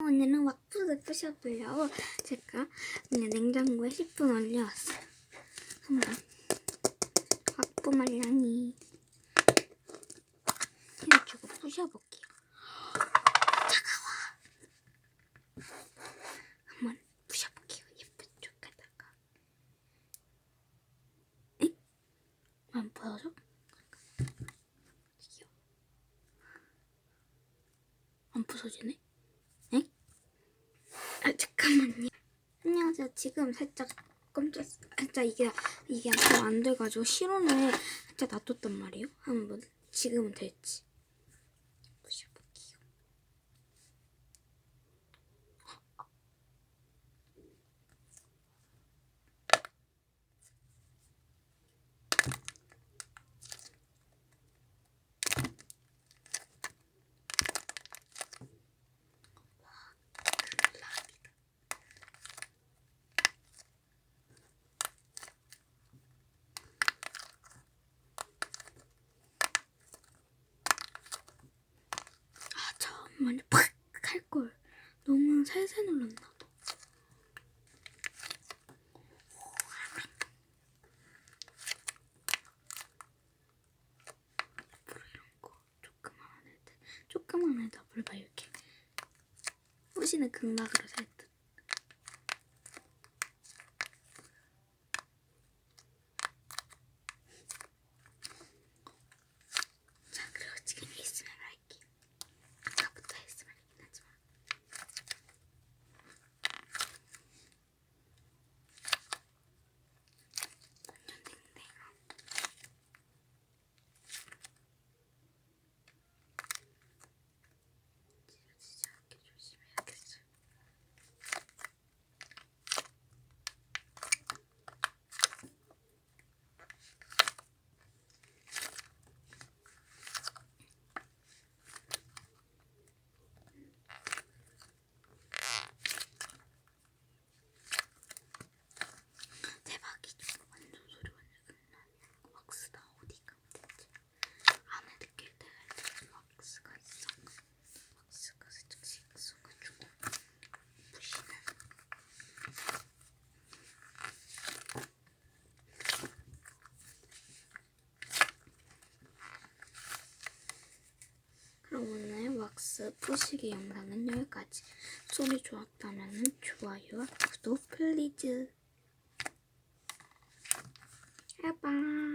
오늘은 왁푸드 부셔보려고 제가 그냥 냉장고에 10분 얼려왔어요. 한번 왁푸 말랑이 해가지고 부셔볼게요. 차가워. 한번 부셔볼게요. 예쁜 쪽에다가. 에? 안 보여줘? 안 부서지네? 에? 아 잠깐만요. 안녕하세요. 지금 살짝 깜짝 살짝 이게 이게 잘안 돼가지고 실온에 살짝 놔뒀단 말이에요. 한번 지금은 됐지. 아 잠깐만요. 팍할 걸. 너무 살살 눌렀나 봐. 앞으로 이런 거 조그만한 애들, 조그만한 애들 앞으로 봐 이렇게. 호시는 극락으로 살듯. 자, 그리고 지금 ASMR 할게. 아까부터 ASMR이긴 하지만. 완전 댕댕아. 진짜 이렇게 조심해야겠어요. 대박이죠. 완전 소리 완전 끝나네. 왁스다 어디 가면 됐지? 안에 느낄 때가 있지. 왁스가 있어. 왁스가 살짝 있어가지고 부시는. 그럼 왁스 부시기 영상은 여기까지. 소리 좋았다면 좋아요와 구독 플리즈. 바이바이.